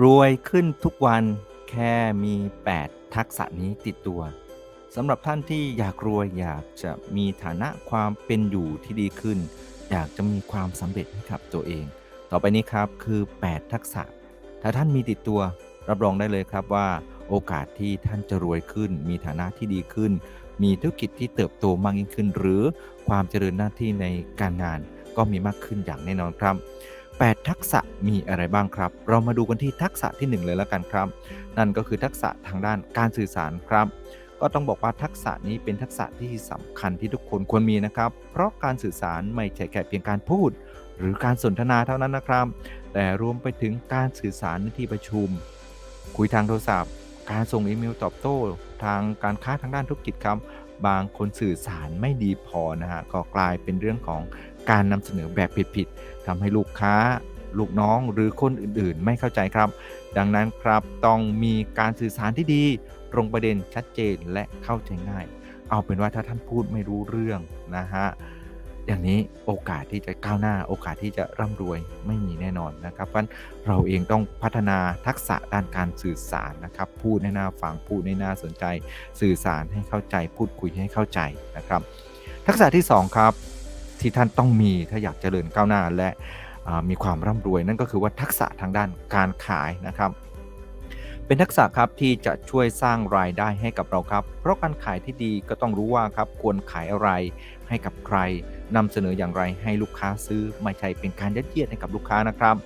รวยขึ้นทุกวันแค่มี 8 ทักษะนี้ติดตัวสำหรับท่านที่อยากรวยอยากจะมีฐานะความเป็นอยู่ที่ดีขึ้น อยากจะมีความสำเร็จให้กับตัวเอง ต่อไปนี้ครับคือ 8 ทักษะ ถ้าท่านมีติดตัว รับรองได้เลยครับว่า โอกาสที่ท่านจะรวยขึ้น มีฐานะที่ดีขึ้น มีธุรกิจที่เติบโตมากยิ่งขึ้น หรือความเจริญหน้าที่ในการงานก็มีมากขึ้นอย่างแน่นอนครับ 8 ทักษะมีอะไรบ้างครับ เรามาดูกันที่ทักษะที่ 1 เลยแล้วกันครับ นั่นก็คือทักษะทางด้านการสื่อสารครับ ก็ต้องบอกว่าทักษะนี้เป็นทักษะที่สำคัญที่ทุกคนควรมีนะครับ เพราะการสื่อสารไม่ใช่แค่เพียงการพูด หรือการสนทนาเท่านั้นนะครับ แต่รวมไปถึงการสื่อสารในที่ประชุม คุยทางโทรศัพท์ การส่งอีเมลตอบโต้ ทางการค้าทางด้านธุรกิจครับ บางคนสื่อสารไม่ดีพอนะฮะก็กลายเป็นเรื่องของ การนำเสนอแบบผิดๆทำให้ลูกค้า ลูกน้องหรือคนอื่นๆ ไม่เข้าใจครับ ดังนั้นครับต้องมีการสื่อสารที่ดี ตรงประเด็นชัดเจนและเข้าใจง่าย เอาเป็นว่าถ้าท่านพูดไม่รู้เรื่องนะฮะอย่างนี้โอกาสที่จะก้าวหน้า โอกาสที่จะร่ำรวยไม่มีแน่นอนนะครับเพราะฉะนั้นเราเองต้องพัฒนาทักษะด้านการสื่อสารนะครับ พูดให้น่าฟังพูดให้น่าสนใจ สื่อสารให้เข้าใจ พูดคุยให้เข้าใจนะครับ ทักษะที่สองครับ ที่ท่านต้องมีถ้าอยากเจริญก้าวหน้าและมีความร่ำรวย นั่นก็คือว่าทักษะทางด้านการขายนะครับ เป็นทักษะครับที่จะช่วยสร้างรายได้ให้กับเราครับ เพราะการขายที่ดีก็ต้องรู้ว่าครับควรขายอะไรให้กับใครนำเสนออย่างไรให้ลูกค้าซื้อไม่ใช่เป็นการยัดเยียดให้กับลูกค้านะครับ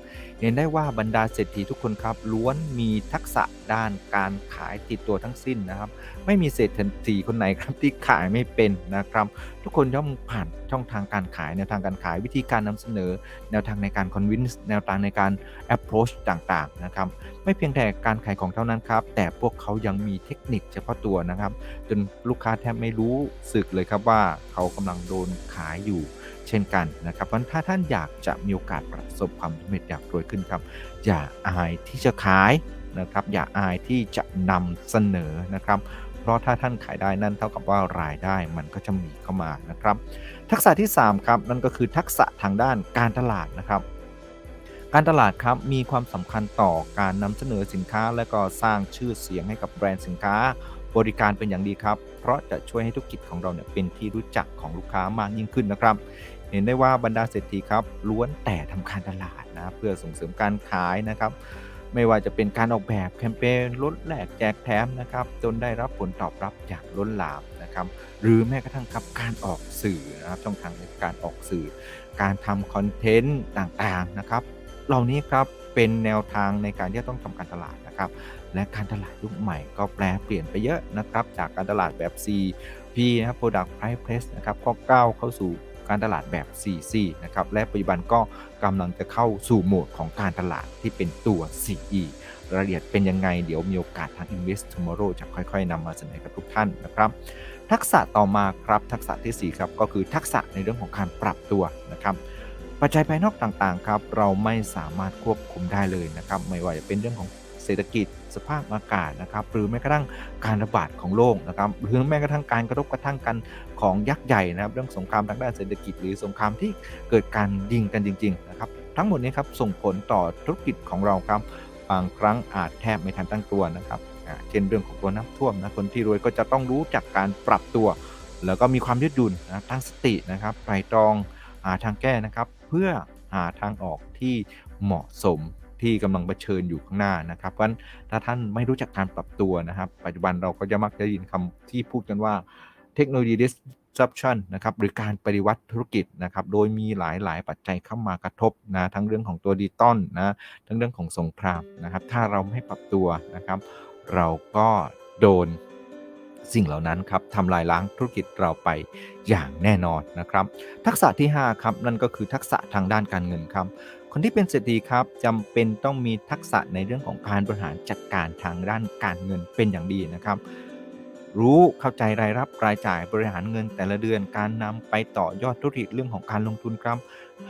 เห็นได้ว่าบรรดาเศรษฐีทุกคนครับล้วนมีทักษะด้านการขายติดตัวทั้งสิ้นนะครับ ไม่มีเศรษฐีคนไหนครับที่ขายไม่เป็นนะครับ ทุกคนย่อมผ่านช่องทางการขายแนวทางการขายวิธีการนำเสนอ แนวทางในการ convince แนวทางในการ approach ต่างๆนะครับไม่เพียงแต่การขายของเท่านั้นครับ แต่พวกเขายังมีเทคนิคเฉพาะตัวนะครับ จนลูกค้าแทบไม่รู้สึกเลยครับว่าเขากำลังโดนขายอยู่เช่นกันนะครับเพราะฉะนั้นถ้าท่านอยากจะมีโอกาสประสบความสำเร็จอยากรวยขึ้นครับ อย่าอายที่จะขายนะครับ อย่าอายที่จะนำเสนอนะครับ เพราะถ้าท่านขายได้นั่นเท่ากับว่ารายได้มันก็จะมีเข้ามานะครับ ทักษะที่ 3 ครับ นั่นก็คือทักษะทางด้านการตลาดนะครับ การตลาดครับมีความสำคัญต่อการนำเสนอสินค้า และก็สร้างชื่อเสียงให้กับแบรนด์สินค้า บริการเป็นอย่างดีครับ เพราะจะช่วยให้ธุรกิจของเราเนี่ยเป็นที่รู้จักของลูกค้ามากยิ่งขึ้นนะครับเห็นได้ว่าบรรดาเศรษฐีครับล้วนแต่ทำการตลาดนะเพื่อส่งเสริมการขายนะครับ ไม่ว่าจะเป็นการออกแบบแคมเปญลดแลกแจกแถมนะครับ จนได้รับผลตอบรับอย่างล้นหลามนะครับ หรือแม้กระทั่งครับการออกสื่อนะครับช่องทางในการออกสื่อ การทำคอนเทนต์ต่างๆนะครับ เหล่านี้ครับเป็นแนวทางในการที่ต้องทำการตลาดนะครับ และการตลาดยุคใหม่ก็แปลเปลี่ยนไปเยอะนะครับ จากการตลาดแบบ CP นะครับ Product Price Place นะครับ ก็ก้าวเข้าสู่ การตลาดแบบ 4C นะครับและปัจจุบันก็กำลังจะเข้าสู่โหมดของการตลาดที่เป็นตัว 4E รายละเอียดเป็นยังไง เดี๋ยวมีโอกาสทาง Invest Tomorrow จะค่อยๆนำมาเสนอกับทุกท่านนะครับ ทักษะต่อมาครับทักษะทีสี่4 ครับ ก็คือทักษะในเรื่องของการปรับตัวนะครับปัจจัยภายนอกต่างๆครับเราไม่สามารถควบคุมได้เลยนะครับไม่ว่าจะเป็นเรื่องของ เศรษฐกิจสภาพอากาศนะครับหรือแม้กระทั่งการระบาดของโรคนะครับหรือแม้กระทั่งการกระทบกระทั่งกันของยักษ์ใหญ่นะครับเรื่องสงครามทางด้านเศรษฐกิจหรือสงครามที่เกิดการยิงกันจริงๆนะครับทั้งหมดนี้ครับส่งผลต่อธุรกิจของเราครับบางครั้งอาจแทบไม่ทันตั้งตัวนะครับเช่นเรื่องของตัวน้ำท่วมนะคนที่รวยก็จะต้องรู้จักการปรับตัว แล้วก็มีความยืดหยุ่นนะตั้งสตินะครับไตรตรองหาทางแก้นะครับ เพื่อหาทางออกที่เหมาะสม ที่กำลังเผชิญอยู่ข้างหน้านะครับเพราะฉะนั้นถ้าท่านไม่รู้จักการปรับตัวนะครับ ปัจจุบันเราก็จะมักจะได้ยินคำที่พูดกันว่าเทคโนโลยี disruption นะครับหรือการปฏิวัติธุรกิจนะครับโดยมีหลายๆ ปัจจัยเข้ามากระทบนะทั้งเรื่องของตัวดิจิตอลนะทั้งเรื่องของสงครามนะครับถ้าเราไม่ปรับตัวนะครับ เราก็โดน สิ่งเหล่านั้นครับทำลายล้างธุรกิจเราไปอย่างแน่นอนนะครับ ทักษะที่ 5 ครับ นั่นก็คือทักษะทางด้านการเงินครับคนที่เป็นเศรษฐีครับจำเป็นต้องมีทักษะในเรื่องของการบริหารจัดการทางด้านการเงินเป็นอย่างดีนะครับ รู้เข้าใจรายรับรายจ่ายบริหารเงินแต่ละเดือนการนำไปต่อยอดธุรกิจเรื่องของการลงทุนครับ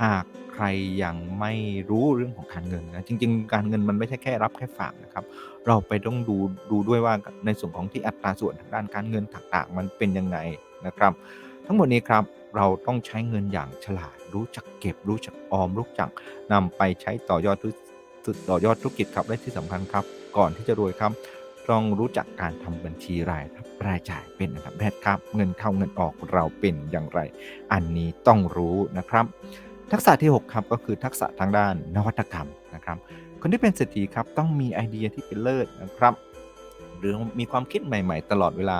หากใครยังไม่รู้เรื่องของการเงินนะจริง ๆ การเงินมันไม่ใช่แค่รับแค่ฝากนะครับ เราไปต้องดูดูด้วยว่าในส่วนของที่อัตราส่วนทางด้านการเงินต่างๆ มันเป็นยังไงนะครับ ทั้งหมดนี้ครับเราต้องใช้เงินอย่างฉลาด รู้จักเก็บ รู้จักออม รู้จักนำไปใช้ต่อยอดธุต่อยอดธุรกิจครับและที่สำคัญครับ ก่อนที่จะรวยครับ ต้องรู้จักการทำบัญชีรายรับรายจ่ายเป็นอันดับแรกครับ เงินเข้าเงินออกเราเป็นอย่างไร อันนี้ต้องรู้นะครับ ทักษะที่ 6 ครับก็คือทักษะทางด้านนวัตกรรมนะครับ คนที่เป็นเศรษฐีครับต้องมีไอเดียที่เป็นเลิศนะครับ หรือมีความคิดใหม่ ๆ ตลอดเวลา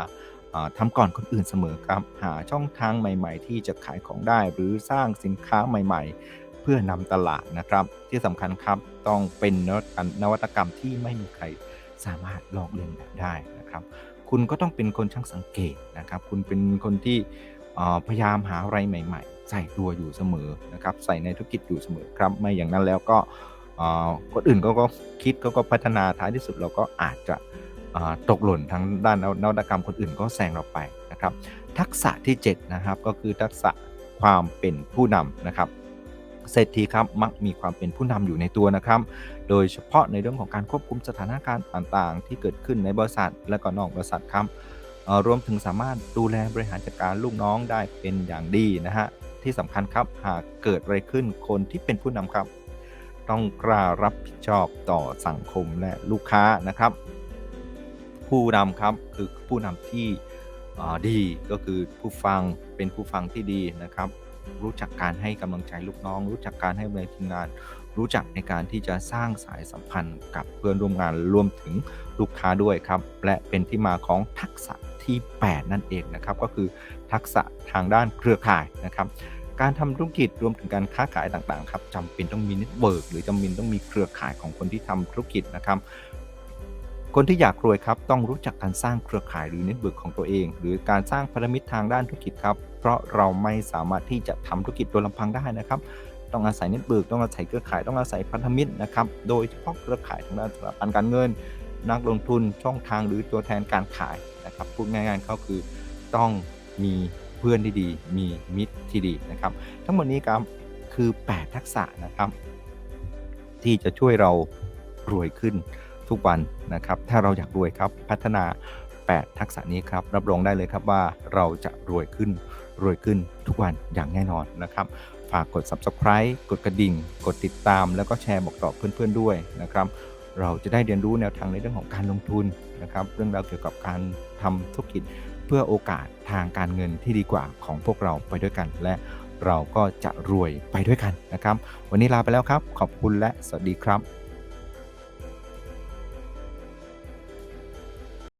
อ่าทำก่อนคนอื่นเสมอครับ หาช่องทางใหม่ ๆ ที่จะขายของได้ หรือสร้างสินค้าใหม่ ๆ เพื่อนำตลาดนะครับ ที่สำคัญครับต้องเป็นนวัตกรรมที่ไม่มีใคร สามารถลอกเลียนแบบได้นะครับ คุณก็ต้องเป็นคนช่างสังเกตนะครับ คุณเป็นคนที่พยายามหาอะไรใหม่ ๆ ใส่ตัวอยู่เสมอนะครับ ใส่ในธุรกิจอยู่เสมอครับ ไม่อย่างนั้นแล้วก็คนอื่นเขาก็คิดเขาก็พัฒนาท้ายที่สุดเราก็อาจจะตกหล่นทั้งด้านนวัตกรรมคนอื่นก็แซงเราไปนะครับ ทักษะที่ 7 นะครับก็คือทักษะความเป็นผู้นำนะครับ เศรษฐีครับมักมีความเป็นผู้นำอยู่ในตัวนะครับ โดยเฉพาะในเรื่องของการควบคุมสถานการณ์ต่างๆ ที่เกิดขึ้นในบริษัท และก็นอกบริษัทครับรวมถึงสามารถดูแลบริหารจัดการลูกน้องได้เป็นอย่างดีนะฮะที่สำคัญครับหากเกิดอะไรขึ้นคนที่เป็นผู้นำครับ ต้องกล้ารับผิดชอบต่อสังคมและลูกค้านะครับ ผู้นำครับคือผู้นำที่ดีก็คือผู้ฟังเป็นผู้ฟังที่ดีนะครับ รู้จักการให้กำลังใจลูกน้อง รู้จักการให้กำลังใจทีมงาน รู้จักในการที่จะสร้างสายสัมพันธ์กับเพื่อนร่วมงานรวมถึงลูกค้าด้วยครับ และเป็นที่มาของทักษะที่ 8 นั่นเองนะครับก็คือทักษะทางด้านเครือข่ายนะครับการทำธุรกิจรวมถึงการค้าขายต่างๆครับจำเป็นต้องมีเน็ตเวิร์กหรือจำเป็นต้องมีเครือข่ายของคนที่ทำธุรกิจนะครับ คนที่อยากรวยครับต้องรู้จักการสร้างเครือข่ายหรือเน็ตเวิร์กของตัวเอง หรือการสร้างพันธมิตรทางด้านธุรกิจครับ เพราะเราไม่สามารถที่จะทำธุรกิจโดยลำพังได้นะครับ ต้องอาศัยเน็ตเวิร์กต้องอาศัยเครือข่ายต้องอาศัยพันธมิตรนะครับโดยเฉพาะเครือข่ายทางด้านสถาบันการเงิน นักลงทุนช่องทางหรือตัวแทนการขายนะครับพูดง่ายๆก็คือต้องมีเพื่อนที่ดีมีมิตรที่ดีนะครับ ทั้งหมดนี้ครับคือ 8 ทักษะนะครับ ที่จะช่วยเรารวยขึ้น ทุกวันนะครับ ถ้าเราอยากรวยครับ พัฒนา 8 ทักษะนี้ครับ รับรองได้เลยครับว่าเราจะรวยขึ้น รวยขึ้นทุกวันอย่างแน่นอนนะครับ ฝากกด subscribe กดกระดิ่ง กดติดตาม แล้วก็แชร์บอกต่อเพื่อนๆด้วยนะครับ เราจะได้เรียนรู้แนวทางในเรื่องของการลงทุนนะครับ เรื่องราวเกี่ยวกับการทำธุรกิจเพื่อโอกาสทางการเงินที่ดีกว่าของพวกเราไปด้วยกัน และเราก็จะรวยไปด้วยกันนะครับ วันนี้ลาไปแล้วครับ ขอบคุณและสวัสดีครับ